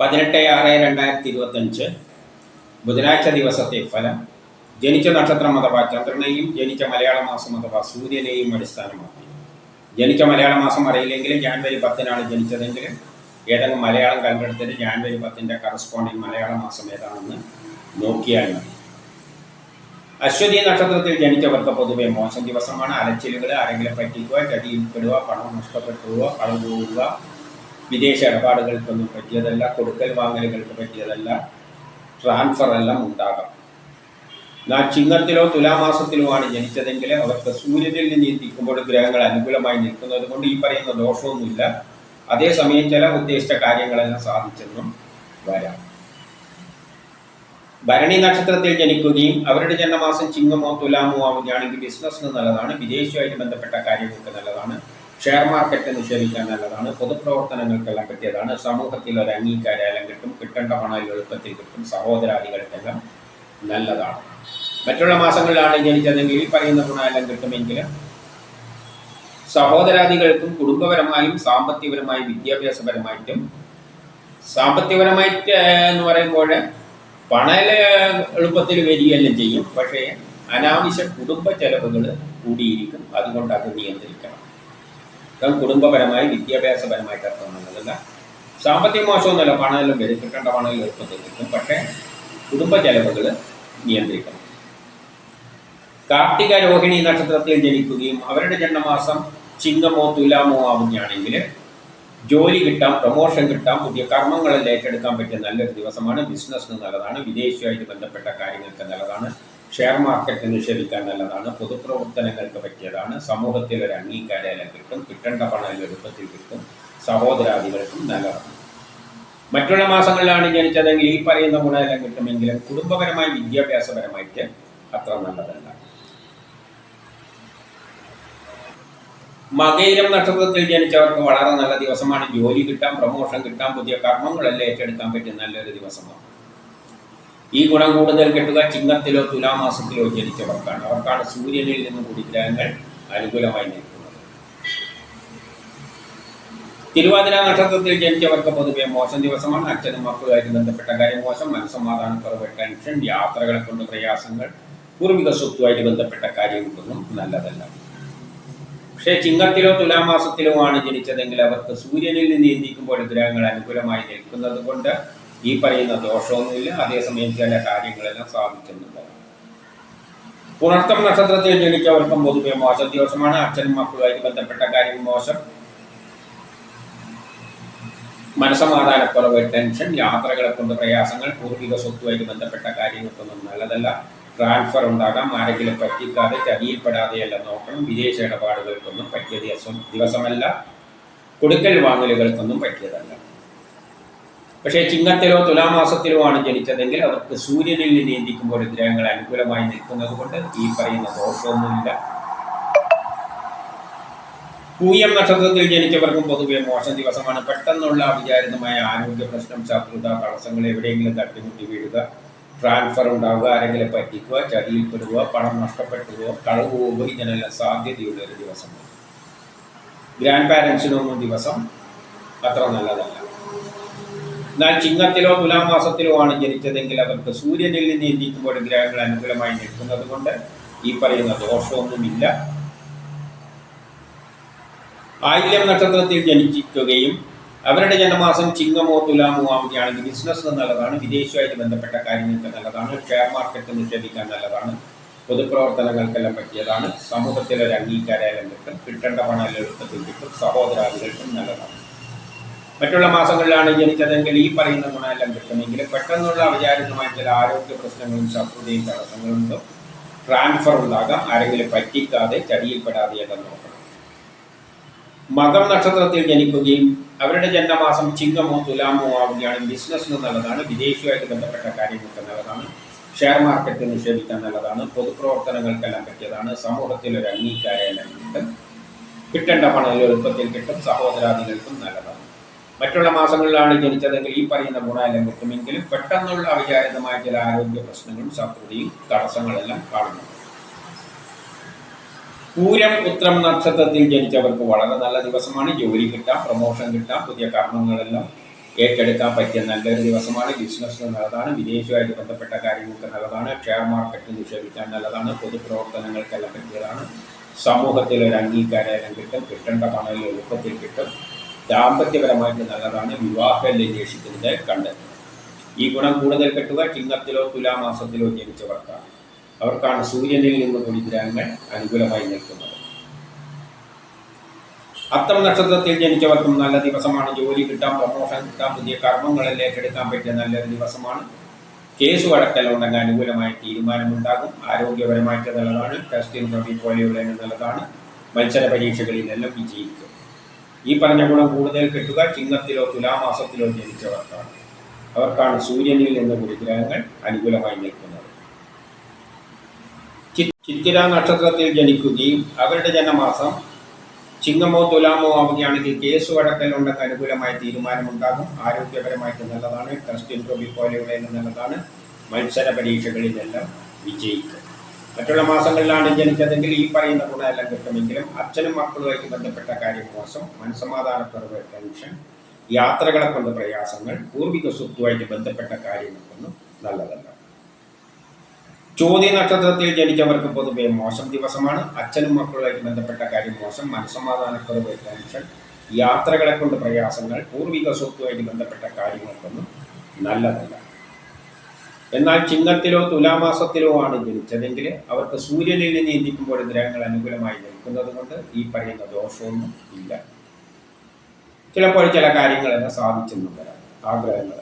പതിനെട്ട് ആറ് രണ്ടായിരത്തി ഇരുപത്തഞ്ച് ബുധനാഴ്ച ദിവസത്തെ ഫലം ജനിച്ച നക്ഷത്രം അഥവാ ചന്ദ്രനെയും ജനിച്ച മലയാള മാസം അഥവാ സൂര്യനെയും അടിസ്ഥാനമാക്കി. ജനിച്ച മലയാള മാസം അറിയില്ലെങ്കിൽ ജാനുവരി പത്തിനാണ് ജനിച്ചതെങ്കിൽ ഏതെങ്കിലും മലയാളം കണ്ടെടുത്തിട്ട് ജാനുവരി പത്തിന്റെ കറസ്പോണ്ടിങ് മലയാള മാസം ഏതാണെന്ന് നോക്കിയാൽ മതി. അശ്വതി നക്ഷത്രത്തിൽ ജനിച്ചവർക്ക് പൊതുവെ മോശം ദിവസമാണ്. അലച്ചിലുകൾ ആരെങ്കിലും പറ്റിക്കുക ചതിയിൽപ്പെടുക പണം നഷ്ടപ്പെട്ടുക കളവ് പോവുക വിദേശ ഇടപാടുകൾക്കൊന്നും പറ്റിയതല്ല കൊടുക്കൽ വാങ്ങലുകൾക്ക് പറ്റിയതല്ല ട്രാൻസ്ഫർ എല്ലാം ഉണ്ടാകാം. എന്നാൽ ചിങ്ങത്തിലോ തുലാമാസത്തിലോ ആണ് ജനിച്ചതെങ്കിൽ അവർക്ക് സൂര്യനിൽ നിന്ന് എത്തിക്കുമ്പോൾ ഗ്രഹങ്ങൾ അനുകൂലമായി നിൽക്കുന്നത് കൊണ്ട് ഈ പറയുന്ന ദോഷമൊന്നുമില്ല. അതേസമയം ചില ഉദ്ദേശിച്ച കാര്യങ്ങളെല്ലാം സാധിച്ചെന്നും വരാം. ഭരണി നക്ഷത്രത്തിൽ ജനിക്കുകയും അവരുടെ ജന്മമാസം ചിങ്ങമോ തുലാമോ ആവുകയാണെങ്കിൽ ബിസിനസ്സിന് നല്ലതാണ് വിദേശവുമായിട്ട് ബന്ധപ്പെട്ട കാര്യങ്ങൾക്ക് നല്ലതാണ്. ഷെയർ മാർക്കറ്റ് നിക്ഷേപിക്കാൻ നല്ലതാണ്. പൊതുപ്രവർത്തനങ്ങൾക്കെല്ലാം പറ്റിയതാണ്. സമൂഹത്തിൽ ഒരു അംഗീകാരം കിട്ടും കിട്ടേണ്ട പണം എളുപ്പത്തിൽ കിട്ടും സഹോദരാദികൾക്കെല്ലാം നല്ലതാണ്. മറ്റുള്ള മാസങ്ങളിലാണ് ജനിച്ചതെങ്കിൽ ഈ പറയുന്ന ഗുണമെല്ലാം കിട്ടുമെങ്കിലും സഹോദരാദികൾക്കും കുടുംബപരമായും സാമ്പത്തികപരമായും വിദ്യാഭ്യാസപരമായിട്ടും സാമ്പത്തികപരമായിട്ട് എന്ന് പറയുമ്പോൾ പണ എളുപ്പത്തിൽ വരികയെല്ലാം ചെയ്യും. പക്ഷേ അനാവശ്യ കുടുംബ ചെലവുകൾ കൂടിയിരിക്കും. അതുകൊണ്ട് അത് നിയന്ത്രിക്കണം. ഇപ്പം കുടുംബപരമായി വിദ്യാഭ്യാസപരമായിട്ട് അർത്ഥം നല്ലതല്ല സാമ്പത്തിക മോശമൊന്നുമല്ല പണമെല്ലാം വരും കിട്ടേണ്ട പണമെല്ലാം എളുപ്പത്തിൽ കിട്ടും പക്ഷേ കുടുംബ ചെലവുകൾ നിയന്ത്രിക്കണം. കാർത്തിക രോഹിണി നക്ഷത്രത്തിൽ ജനിക്കുകയും അവരുടെ ജന്മമാസം ചിങ്ങമോ തുലാമോ ആവുകയാണെങ്കിൽ ജോലി കിട്ടാം പ്രൊമോഷൻ കിട്ടാം പുതിയ കർമ്മങ്ങളെല്ലാം ഏറ്റെടുക്കാൻ പറ്റിയ നല്ലൊരു ദിവസമാണ്. ബിസിനസ്സിന് നല്ലതാണ് വിദേശവുമായിട്ട് ബന്ധപ്പെട്ട കാര്യങ്ങൾക്ക് നല്ലതാണ്. ഷെയർ മാർക്കറ്റ് നിക്ഷേപിക്കാൻ നല്ലതാണ്. പൊതുപ്രവർത്തനങ്ങൾക്ക് പറ്റിയതാണ് സമൂഹത്തിൽ ഒരു അംഗീകാരം കിട്ടും. കിട്ടേണ്ട പണം എളുപ്പത്തിൽ കിട്ടും. സഹോദരാദികൾക്കും നല്ലതാണ്. മറ്റുള്ള മാസങ്ങളിലാണ് ജനിച്ചതെങ്കിൽ ഈ പറയുന്ന ഗുണമെല്ലാം കിട്ടുമെങ്കിലും കുടുംബപരമായി വിദ്യാഭ്യാസപരമായിട്ട് അത്ര നല്ലതല്ല. മകയിരം നക്ഷത്രത്തിൽ ജനിച്ചവർക്ക് വളരെ നല്ല ദിവസമാണ്. ജോലി കിട്ടാം പ്രമോഷൻ കിട്ടാം പുതിയ കർമ്മങ്ങളെല്ലാം ഏറ്റെടുക്കാൻ പറ്റിയ നല്ലൊരു ദിവസമാണ്. ഈ ഗുണം കൂടുതൽ കിട്ടുക ചിങ്ങത്തിലോ തുലാമാസത്തിലോ ജനിച്ചവർക്കാണ് അവർക്കാണ് സൂര്യനിൽ നിന്ന് കൂടി ഗ്രഹങ്ങൾ അനുകൂലമായി നിൽക്കുന്നത്. തിരുവാതിര നക്ഷത്രത്തിൽ ജനിച്ചവർക്ക് പൊതുവെ മോശം ദിവസമാണ്. അച്ഛനും മക്കളുമായിട്ട് ബന്ധപ്പെട്ട കാര്യം മോശം. മനസ്സമാധാനക്കുറവ് ടെൻഷൻ യാത്രകളെ കൊണ്ട് പ്രയാസങ്ങൾ പൂർവിക സ്വത്തുമായിട്ട് ബന്ധപ്പെട്ട കാര്യങ്ങൾക്കൊന്നും നല്ലതല്ല. പക്ഷേ ചിങ്ങത്തിലോ തുലാമാസത്തിലോ ആണ് ജനിച്ചതെങ്കിൽ അവർക്ക് സൂര്യനിൽ നിന്ന് ചിന്തിക്കുമ്പോൾ ഗ്രഹങ്ങൾ അനുകൂലമായി നിൽക്കുന്നത് കൊണ്ട് ഈ പറയുന്ന ദോഷമൊന്നുമില്ല. അതേസമയം ചില കാര്യങ്ങളെല്ലാം സാധിക്കുന്നുണ്ട്. പുണർത്തം നക്ഷത്രത്തിൽ ജനിച്ചവർക്കും പൊതുവെ മോശം. ദിവസമാണ് അച്ഛനും മക്കളുമായിട്ട് ബന്ധപ്പെട്ട കാര്യം മോശം. മനസമാധാനക്കുറവ് ടെൻഷൻ യാത്രകളെ കൊണ്ട് പ്രയാസങ്ങൾ പൂർവിക സ്വത്തുമായിട്ട് ബന്ധപ്പെട്ട കാര്യങ്ങൾക്കൊന്നും നല്ലതല്ല. ട്രാൻസ്ഫർ ഉണ്ടാകാം. ആരെങ്കിലും പറ്റിക്കാതെ ചതിയിൽപ്പെടാതെയെല്ലാം നോക്കണം. വിദേശ ഇടപാടുകൾക്കൊന്നും പറ്റിയ ദിവസം ദിവസമല്ല. കൊടുക്കൽ വാങ്ങലുകൾക്കൊന്നും പറ്റിയതല്ല. പക്ഷേ ചിങ്ങത്തിലോ തുലാമാസത്തിലോ ആണ് ജനിച്ചതെങ്കിൽ അവർക്ക് സൂര്യനിൽ നിയന്ത്രിക്കുമ്പോൾ ഗ്രഹങ്ങൾ അനുകൂലമായി നിൽക്കുന്നത് കൊണ്ട് ഈ പറയുന്ന ദോഷമൊന്നുമില്ല. പൂയം നക്ഷത്രത്തിൽ ജനിച്ചവർക്കും പൊതുവെ മോശം ദിവസമാണ്. പെട്ടെന്നുള്ള അവിചാരിതമായ ആരോഗ്യ പ്രശ്നം ശത്രുത തടസ്സങ്ങൾ എവിടെയെങ്കിലും തട്ടിമുട്ടി വീഴുക ട്രാൻസ്ഫർ ഉണ്ടാവുക ആരെങ്കിലും പറ്റിക്കുക ചതിയിൽപ്പെടുക പണം നഷ്ടപ്പെട്ടുകയോ കളവ് പോവുക ഇതിനെല്ലാം സാധ്യതയുള്ള ഒരു ദിവസമാണ് ഗ്രാൻഡ് പാരൻസിനൊന്നും ദിവസം അത്ര നല്ലതല്ല. എന്നാൽ ചിങ്ങത്തിലോ തുലാമാസത്തിലോ ആണ് ജനിച്ചതെങ്കിൽ അവർക്ക് സൂര്യനിൽ നിന്ന് ചിന്തിക്കുമ്പോൾ ഗ്രഹങ്ങൾ അനുകൂലമായി നിൽക്കുന്നത് കൊണ്ട് ഈ പറയുന്ന ദോഷമൊന്നുമില്ല. ആയില്യം നക്ഷത്രത്തിൽ ജനിച്ചിരിക്കുകയും അവരുടെ ജന്മമാസം ചിങ്ങമോ തുലാമോ ആവുകയാണെങ്കിൽ ബിസിനസ് നല്ലതാണ് വിദേശമായിട്ട് ബന്ധപ്പെട്ട കാര്യങ്ങൾക്ക് നല്ലതാണ് ഷെയർ മാർക്കറ്റ് നിക്ഷേപിക്കാൻ നല്ലതാണ് പൊതുപ്രവർത്തനങ്ങൾക്കെല്ലാം പറ്റിയതാണ് സമൂഹത്തിലൊരു അംഗീകാരം കിട്ടും കിട്ടേണ്ട പണം എളുപ്പത്തിൽ കിട്ടും സഹോദരാദികൾക്കും നല്ലതാണ്. മറ്റുള്ള മാസങ്ങളിലാണ് ജനിച്ചതെങ്കിൽ ഈ പറയുന്ന ഗുണമെല്ലാം കിട്ടുമെങ്കിലും പെട്ടെന്നുള്ള അവിചാരിതമായ ചില ആരോഗ്യ പ്രശ്നങ്ങളും ശത്രുതയും തടസ്സങ്ങളുണ്ട് ട്രാൻസ്ഫർ ഉണ്ടാകാം. ആരെങ്കിലും പറ്റിക്കാതെ ചടിയിൽപ്പെടാതെയെല്ലാം നോക്കണം. മകം നക്ഷത്രത്തിൽ ജനിക്കുകയും അവരുടെ ജന്മമാസം ചിങ്ങമോ തുലാമോ ആവുകയാണെങ്കിൽ ബിസിനസ്സിന് നല്ലതാണ്. വിദേശിയുമായിട്ട് ബന്ധപ്പെട്ട കാര്യങ്ങൾക്ക് നല്ലതാണ്. ഷെയർ മാർക്കറ്റ് നിക്ഷേപിക്കാൻ നല്ലതാണ്. പൊതുപ്രവർത്തനങ്ങൾക്കെല്ലാം പറ്റിയതാണ്. സമൂഹത്തിൽ ഒരു അംഗീകാരം കിട്ടും. കിട്ടേണ്ട പണം എളുപ്പത്തിൽ കിട്ടും. സഹോദരാദികൾക്കും നല്ലതാണ്. മറ്റുള്ള മാസങ്ങളിലാണ് ജനിച്ചതെങ്കിൽ ഈ പറയുന്ന ഗുണമെല്ലാം കിട്ടുമെങ്കിലും പെട്ടെന്നുള്ള അവിചാരിതമായ ചില ആരോഗ്യ പ്രശ്നങ്ങളും ശത്രുതയും തടസ്സങ്ങളെല്ലാം കാണുന്നു. പൂരം ഉത്രം നക്ഷത്രത്തിൽ ജനിച്ചവർക്ക് വളരെ നല്ല ദിവസമാണ്. ജോലി കിട്ടാം പ്രൊമോഷൻ കിട്ടാം പുതിയ കർമ്മങ്ങളെല്ലാം ഏറ്റെടുക്കാൻ പറ്റിയ നല്ലൊരു ദിവസമാണ്. ബിസിനസ് നല്ലതാണ്. വിദേശവുമായിട്ട് ബന്ധപ്പെട്ട കാര്യങ്ങൾക്ക് നല്ലതാണ്. ഷെയർ മാർക്കറ്റ് നിക്ഷേപിക്കാൻ നല്ലതാണ്. പൊതുപ്രവർത്തനങ്ങൾക്കെല്ലാം പറ്റിയതാണ്. സമൂഹത്തിൽ ഒരു അംഗീകാരം കിട്ടും. കിട്ടേണ്ട പണം എളുപ്പത്തിൽ കിട്ടും. ദാമ്പത്യപരമായിട്ട് നല്ലതാണ് വിവാഹം അന്വേഷിക്കുന്നത് കണ്ടെത്തുന്നത് ഈ ഗുണം കൂടുതൽ കിട്ടുക ചിങ്ങത്തിലോ തുലാമാസത്തിലോ ജനിച്ചവർക്കാണ് അവർക്കാണ് സൂര്യനിൽ നിന്ന് കൂടി ഗ്രഹങ്ങൾ അനുകൂലമായി നിൽക്കുന്നത്. അത്തം നക്ഷത്രത്തിൽ ജനിച്ചവർക്കും നല്ല ദിവസമാണ്. ജോലി കിട്ടാം പ്രമോഷൻ കിട്ടാം പുതിയ കർമ്മങ്ങളിൽ ഏറ്റെടുക്കാൻ പറ്റിയ നല്ലൊരു ദിവസമാണ്. കേസ് വഴക്കലുണ്ടെങ്കിൽ അനുകൂലമായ തീരുമാനമുണ്ടാകും. ആരോഗ്യപരമായിട്ട് നല്ലതാണ്. ടെസ്റ്റിംഗ് പോലെയുള്ള നല്ലതാണ്. മത്സര പരീക്ഷകളിലെല്ലാം വിജയിക്കും ഈ പറഞ്ഞ ഗുണം കൂടുതൽ കിട്ടുക ചിങ്ങത്തിലോ തുലാമാസത്തിലോ ജനിച്ചവർക്കാണ്. അവർക്കാണ് സൂര്യനിൽ നിന്ന് ഗുരുഗ്രഹങ്ങൾ ഗ്രഹങ്ങൾ അനുകൂലമായി നിൽക്കുന്നത്. ചിത്തിര നക്ഷത്രത്തിൽ ജനിക്കുകയും അവരുടെ ജനമാസം ചിങ്ങമോ തുലാമോ ആവുകയാണെങ്കിൽ കേസ് വഴക്കലുണ്ടെന്ന് അനുകൂലമായ തീരുമാനമുണ്ടാകും. ആരോഗ്യപരമായിട്ട് നല്ലതാണ്. ടെസ്റ്റ് ഇന്റർവ്യൂ പോലെയുള്ള നല്ലതാണ്. മത്സര പരീക്ഷകളിലെല്ലാം വിജയിക്കും. മറ്റുള്ള മാസങ്ങളിലാണ് ജനിച്ചതെങ്കിൽ ഈ പറയുന്ന ഗുണമെല്ലാം കിട്ടുമെങ്കിലും അച്ഛനും മക്കളുമായിട്ട് ബന്ധപ്പെട്ട കാര്യം മോശം മനസമാധാനക്കുറവ് ടെൻഷൻ യാത്രകളെ കൊണ്ട് പ്രയാസങ്ങൾ പൂർവിക സ്വത്തുമായിട്ട് ബന്ധപ്പെട്ട കാര്യങ്ങൾക്കൊന്നും നല്ലതല്ല. ചോദ്യ നക്ഷത്രത്തിൽ ജനിച്ചവർക്ക് പൊതുവെ മോശം ദിവസമാണ് അച്ഛനും മക്കളുമായിട്ട് ബന്ധപ്പെട്ട കാര്യം മോശം മനസമാധാനക്കുറവ് ടെൻഷൻ യാത്രകളെ കൊണ്ട് പ്രയാസങ്ങൾ പൂർവിക സ്വത്തുമായിട്ട് ബന്ധപ്പെട്ട കാര്യങ്ങൾക്കൊന്നും നല്ലതല്ല. എന്നാൽ ചിങ്ങത്തിലോ തുലാമാസത്തിലോ ആണ് ജനിച്ചതെങ്കിൽ അവർക്ക് സൂര്യനിൽ നിന്ന് ഇന്ത്യക്കുമ്പോൾ ഗ്രഹങ്ങൾ അനുകൂലമായി നിൽക്കുന്നത് കൊണ്ട് ഈ പറയുന്ന ദോഷമൊന്നും ഇല്ല. ചിലപ്പോൾ ചില കാര്യങ്ങളെല്ലാം സാധിച്ചെന്നും വരാം. ആഗ്രഹങ്ങൾ.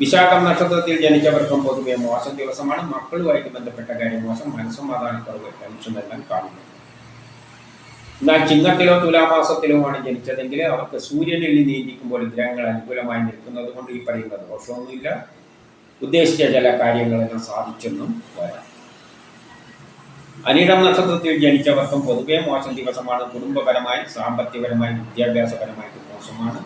വിശാഖം നക്ഷത്രത്തിൽ ജനിച്ചവർക്കും പൊതുവെ മോശം ദിവസമാണ്. മക്കളുമായിട്ട് ബന്ധപ്പെട്ട കാര്യം മോശം. മനസ്സമാധാനക്കുറവ് ടെൻഷൻ എല്ലാം കാണുന്നു. എന്നാൽ ചിങ്ങത്തിലോ തുലാമാസത്തിലോ ആണ് ജനിച്ചതെങ്കിൽ അവർക്ക് സൂര്യനിൽ നീന്തിക്കുമ്പോൾ ഗ്രഹങ്ങൾ അനുകൂലമായി നിൽക്കുന്നത് കൊണ്ട് ഈ പറയുന്ന ദോഷമൊന്നുമില്ല. ഉദ്ദേശിച്ച ചില കാര്യങ്ങളെല്ലാം സാധിച്ചെന്നും വരാം. അനിടം നക്ഷത്രത്തിൽ ജനിച്ചവർക്കും പൊതുവെ മോശം ദിവസമാണ്. കുടുംബപരമായി സാമ്പത്തികപരമായി വിദ്യാഭ്യാസപരമായിട്ട് മോശമാണ്.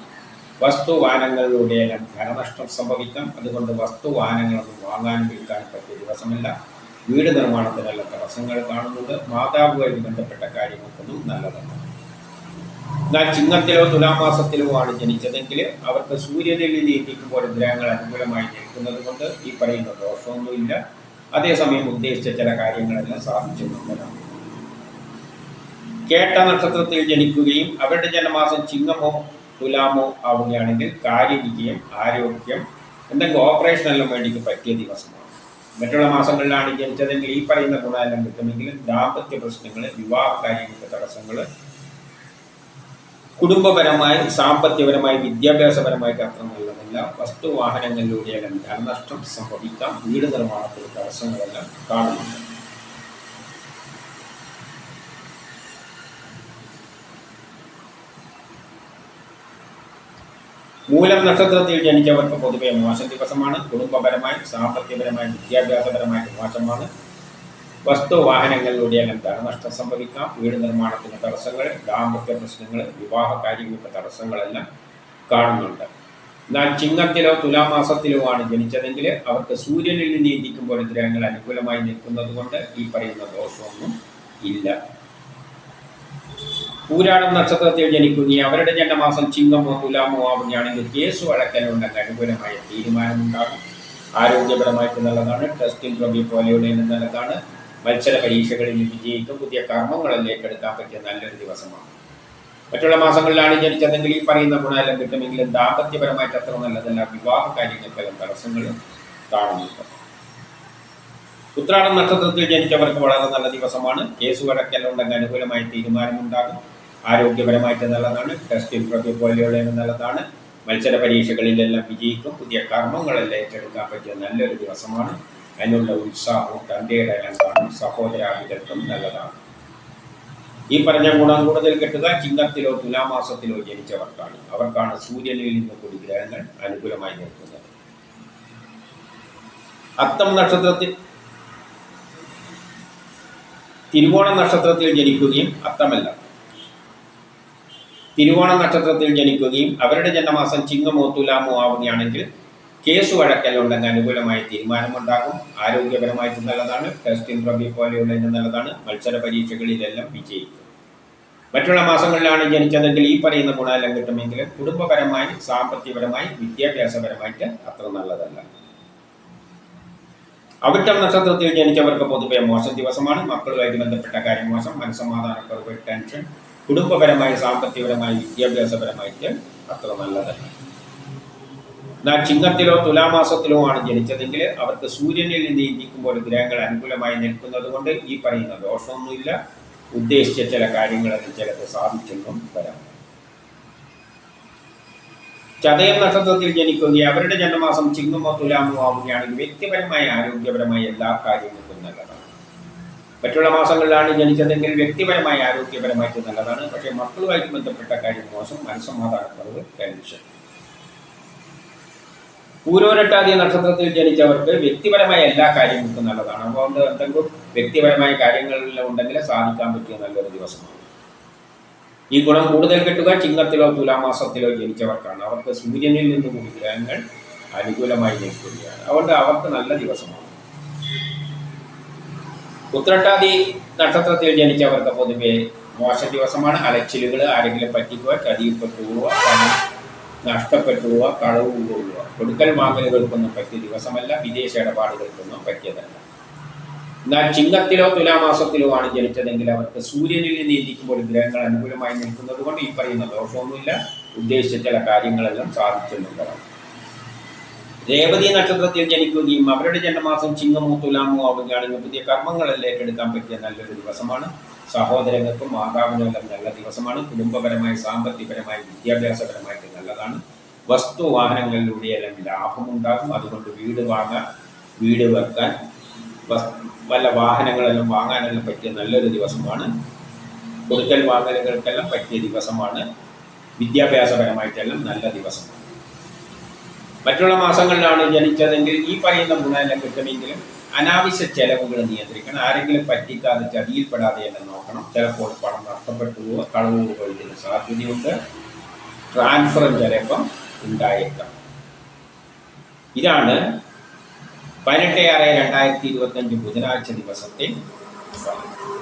വസ്തുവാനങ്ങളിലൂടെയെല്ലാം ധനനഷ്ടം സംഭവിക്കാം. അതുകൊണ്ട് വസ്തുവാനങ്ങളൊന്നും വാങ്ങാനും വിൽക്കാൻ പറ്റിയ ദിവസമല്ല. വീട് നിർമ്മാണത്തിനെല്ലാം തടസ്സങ്ങൾ കാണുന്നുണ്ട്. മാതാവുമായി ബന്ധപ്പെട്ട കാര്യങ്ങൾക്കൊന്നും നല്ലതല്ല. എന്നാൽ ചിങ്ങത്തിലോ തുലാമാസത്തിലോ ആണ് ജനിച്ചതെങ്കിൽ അവർക്ക് സൂര്യനിൽ ഏൽപ്പിക്കുമ്പോൾ ഗ്രഹങ്ങൾ അനുകൂലമായി നിൽക്കുന്നത് കൊണ്ട് ഈ പറയുന്ന ദോഷമൊന്നുമില്ല. അതേസമയം ഉദ്ദേശിച്ച ചില കാര്യങ്ങളെല്ലാം സാധിച്ചു സാധിച്ചെന്നുള്ളതാണ് കേട്ട നക്ഷത്രത്തിൽ ജനിക്കുകയും അവരുടെ ജന്മമാസം ചിങ്ങമോ തുലാമോ ആവുകയാണെങ്കിൽ കാര്യവിജയം ആരോഗ്യം എന്തെങ്കിലും ഓപ്പറേഷനെല്ലാം വേണ്ടിക്ക് പറ്റിയ ദിവസമാണ്. മറ്റുള്ള മാസങ്ങളിലാണ് ജനിച്ചതെങ്കിൽ ഈ പറയുന്ന ഗുണമെല്ലാം കിട്ടുമെങ്കിലും ദാമ്പത്യ പ്രശ്നങ്ങൾ വിവാഹ കാര്യങ്ങൾക്ക് തടസ്സങ്ങൾ കുടുംബപരമായി സാമ്പത്തികപരമായി വിദ്യാഭ്യാസപരമായിട്ട് അത്ര നല്ലതല്ല. വസ്തുവാഹനങ്ങളിലൂടെയെല്ലാം ധനനഷ്ടം സംഭവിക്കാം. വീട് നിർമ്മാണത്തിൽ തടസ്സങ്ങളെല്ലാം കാണുന്നുണ്ട്. മൂലം നക്ഷത്രത്തിൽ ജനിച്ചവർക്ക് പൊതുവെ മോശം ദിവസമാണ്. കുടുംബപരമായി സാമ്പത്തികപരമായി വിദ്യാഭ്യാസപരമായിട്ട് മോശമാണ്. വസ്തു വാഹനങ്ങളിലൂടെയെല്ലാം ധനനഷ്ടം സംഭവിക്കാം. വീട് നിർമ്മാണത്തിന് തടസ്സങ്ങൾ ദാമ്പത്യ പ്രശ്നങ്ങൾ വിവാഹ കാര്യങ്ങൾക്ക് തടസ്സങ്ങളെല്ലാം കാണുന്നുണ്ട്. എന്നാൽ ചിങ്ങത്തിലോ തുലാമാസത്തിലോ ആണ് ജനിച്ചതെങ്കിൽ അവർക്ക് സൂര്യനിൽ നിന്ന് ഇരിക്കുമ്പോൾ ഗ്രഹങ്ങൾ അനുകൂലമായി നിൽക്കുന്നത് കൊണ്ട് ഈ പറയുന്ന ദോഷമൊന്നും ഇല്ല. പൂരാടം നക്ഷത്രത്തിൽ ജനിക്കുകയും അവരുടെ ജന്മമാസം ചിങ്ങമോ തുലാമോ ആവുകയാണെങ്കിൽ കേസ് വഴക്കലുണ്ടെങ്കിൽ അനുകൂലമായ തീരുമാനമുണ്ടാകും. ആരോഗ്യപരമായിട്ട് നല്ലതാണ് ടെസ്റ്റിംഗ് പോലെയുള്ള നല്ലതാണ്. മത്സര പരീക്ഷകളിൽ വിജയിക്കും. പുതിയ കർമ്മങ്ങളിലേക്ക് എടുക്കാൻ പറ്റിയ നല്ലൊരു ദിവസമാണ്. മറ്റുള്ള മാസങ്ങളിലാണ് ജനിച്ചതെങ്കിൽ ഈ പറയുന്ന ഗുണമെല്ലാം കിട്ടുമെങ്കിലും ദാമ്പത്യപരമായിട്ട് അത്ര നല്ലതല്ല. വിവാഹ കാര്യങ്ങൾക്കെല്ലാം തടസ്സങ്ങൾ കാണുന്നുണ്ട്. ഉത്രാടം നക്ഷത്രത്തിൽ ജനിച്ചവർക്ക് വളരെ നല്ല ദിവസമാണ്. കേസ് വഴക്കെല്ലാം അനുകൂലമായ തീരുമാനമുണ്ടാകും. ആരോഗ്യപരമായിട്ട് നല്ലതാണ്. ടെസ്റ്റ് ഇന്റർവ്യൂ പോലെയുള്ള നല്ലതാണ്. മത്സര പരീക്ഷകളിലെല്ലാം വിജയിക്കും. പുതിയ കർമ്മങ്ങളെല്ലാം ഏറ്റെടുക്കാൻ പറ്റിയ നല്ലൊരു ദിവസമാണ്. അതിനുള്ള ഉത്സാഹവും തന്റെയുടെ രംഗമാണ് സഹോദരാഹിതത്വം നല്ലതാണ്. ഈ പറഞ്ഞ ഗുണം കൂടുതൽ കിട്ടുക ചിങ്ങത്തിലോ തുലാമാസത്തിലോ ജനിച്ചവർക്കാണ്. അവർക്കാണ് സൂര്യനിൽ നിന്ന് കൂടി ഗ്രഹങ്ങൾ അനുകൂലമായി നിൽക്കുന്നത്. അത്തം നക്ഷത്രത്തിൽ തിരുവോണ നക്ഷത്രത്തിൽ ജനിക്കുകയും അത്തമല്ല. തിരുവോണ നക്ഷത്രത്തിൽ ജനിക്കുകയും അവരുടെ ജന്മമാസം ചിങ്ങമോ തുലാമോ ആവുകയാണെങ്കിൽ കേസ് വഴക്കലുണ്ടെങ്കിൽ അനുകൂലമായ തീരുമാനമുണ്ടാകും. ആരോഗ്യപരമായിട്ട് നല്ലതാണ്. ടെസ്റ്റ് ഇന്റർവ്യൂ പോലെയുള്ള നല്ലതാണ്. മത്സര പരീക്ഷകളിലെല്ലാം വിജയിക്കും. മറ്റുള്ള മാസങ്ങളിലാണ് ജനിച്ചതെങ്കിൽ ഈ പറയുന്ന ഗുണമെല്ലാം കിട്ടുമെങ്കിൽ കുടുംബപരമായി സാമ്പത്തികപരമായി വിദ്യാഭ്യാസപരമായിട്ട് അത്ര നല്ലതല്ല. അവിട്ടം നക്ഷത്രത്തിൽ ജനിച്ചവർക്ക് പൊതുവെ മോശം ദിവസമാണ്. മക്കളുമായിട്ട് ബന്ധപ്പെട്ട കാര്യം മോശം. മനസ്സമാധാനക്കുറവ് ടെൻഷൻ കുടുംബപരമായി സാമ്പത്തികപരമായി വിദ്യാഭ്യാസപരമായിട്ട് അത്ര നല്ലതല്ല. എന്നാൽ ചിങ്ങത്തിലോ തുലാമാസത്തിലോ ആണ് ജനിച്ചതെങ്കിൽ അവർക്ക് സൂര്യനിൽ നിന്ന് ഇരിക്കുമ്പോൾ ഗ്രഹങ്ങൾ അനുകൂലമായി നിൽക്കുന്നത് കൊണ്ട് ഈ പറയുന്ന ദോഷമൊന്നുമില്ല. ഉദ്ദേശിച്ച ചില കാര്യങ്ങളൊക്കെ ചിലത് സാധിച്ചെന്നും വരാം. ചതയം നക്ഷത്രത്തിൽ ജനിക്കുകയും അവരുടെ ജന്മമാസം ചിങ്ങമോ തുലാമോ ആവുകയാണെങ്കിൽ വ്യക്തിപരമായ ആരോഗ്യപരമായ എല്ലാ കാര്യങ്ങൾക്കും നല്ലതാണ്. മറ്റുള്ള മാസങ്ങളിലാണ് ജനിച്ചതെങ്കിൽ വ്യക്തിപരമായ ആരോഗ്യപരമായിട്ട് നല്ലതാണ്. പക്ഷേ മക്കളുമായിട്ട് ബന്ധപ്പെട്ട കാര്യം മോശം. മനസ്സമാധാനക്കുറവ് ടെൻഷൻ. പൂരോരട്ടാതി നക്ഷത്രത്തിൽ ജനിച്ചവർക്ക് വ്യക്തിപരമായ എല്ലാ കാര്യങ്ങൾക്കും നല്ലതാണ്. അതുകൊണ്ട് എന്തെങ്കിലും വ്യക്തിപരമായ കാര്യങ്ങളിലും ഉണ്ടെങ്കിൽ സാധിക്കാൻ പറ്റിയ നല്ലൊരു ദിവസമാണ്. ഈ ഗുണം കൂടുതൽ കിട്ടുക ചിങ്ങത്തിലോ തുലാമാസത്തിലോ ജനിച്ചവർക്കാണ്. അവർക്ക് സൂര്യനിൽ നിന്ന് ഗ്രഹങ്ങൾ അനുകൂലമായി നിൽക്കുകയാണ് അതുകൊണ്ട് അവർക്ക് നല്ല ദിവസമാണ്. ഉത്രട്ടാതി നക്ഷത്രത്തിൽ ജനിച്ചവർക്ക് പൊതുവെ മോശ ദിവസമാണ്. അലച്ചിലുകൾ ആരെങ്കിലും പറ്റിക്കുക ചതിയിൽപ്പെട്ടു പോവുക പണം നഷ്ടപ്പെട്ടു പോവുക കളവ് പോവുക കൊടുക്കൽ വാങ്ങലുകൾക്കൊന്നും പറ്റിയ ദിവസമല്ല വിദേശ ഇടപാടുകൾക്കൊന്നും പറ്റിയതല്ല. എന്നാൽ ചിങ്ങത്തിലോ തുലാമാസത്തിലോ ആണ് ജനിച്ചതെങ്കിൽ അവർക്ക് സൂര്യനിൽ നിന്ന് ഗ്രഹങ്ങൾ അനുകൂലമായി നിൽക്കുന്നത് കൊണ്ട് ഈ പറയുന്ന ദോഷമൊന്നുമില്ല. ഉദ്ദേശിച്ച ചില കാര്യങ്ങളെല്ലാം സാധിച്ചെന്നുള്ളതാണ് രേവതി നക്ഷത്രത്തിൽ ജനിക്കുകയും അവരുടെ ജന്മമാസം ചിങ്ങമോ തുലാമോ ആവുകയാണെങ്കിൽ പുതിയ കർമ്മങ്ങളെല്ലാം ഏറ്റെടുക്കാൻ പറ്റിയ നല്ലൊരു ദിവസമാണ്. സഹോദരങ്ങൾക്കും മാതാവിനും എല്ലാം നല്ല ദിവസമാണ്. കുടുംബപരമായി സാമ്പത്തികപരമായി വിദ്യാഭ്യാസപരമായിട്ട് നല്ലതാണ്. വസ്തു വാഹനങ്ങളിലൂടെയെല്ലാം ലാഭമുണ്ടാകും. അതുകൊണ്ട് വീട് വാങ്ങാൻ വീട് വെക്കാൻ വല്ല വാഹനങ്ങളെല്ലാം വാങ്ങാനെല്ലാം പറ്റിയ നല്ലൊരു ദിവസമാണ്. കൊടുക്കൽ വാങ്ങലുകൾക്കെല്ലാം പറ്റിയ ദിവസമാണ്. വിദ്യാഭ്യാസപരമായിട്ടെല്ലാം നല്ല ദിവസമാണ് മറ്റുള്ള മാസങ്ങളിലാണ് ജനിച്ചതെങ്കിൽ ഈ പറയുന്ന ഗുണമെല്ലാം കിട്ടണമെങ്കിലും അനാവശ്യ ചെലവുകൾ നിയന്ത്രിക്കണം. ആരെങ്കിലും പറ്റിക്കാതെ ചതിയിൽപ്പെടാതെ തന്നെ നോക്കണം. ചിലപ്പോൾ പണം നഷ്ടപ്പെട്ടു പോവുക കളവ് കഴിക്കുന്ന സാധ്യതയുണ്ട്. ട്രാൻസ്ഫറും ചിലപ്പം ഉണ്ടായേക്കാം. ഇതാണ് പതിനെട്ട് ആറ് രണ്ടായിരത്തി ഇരുപത്തഞ്ച് ബുധനാഴ്ച ദിവസത്തെ ഫലം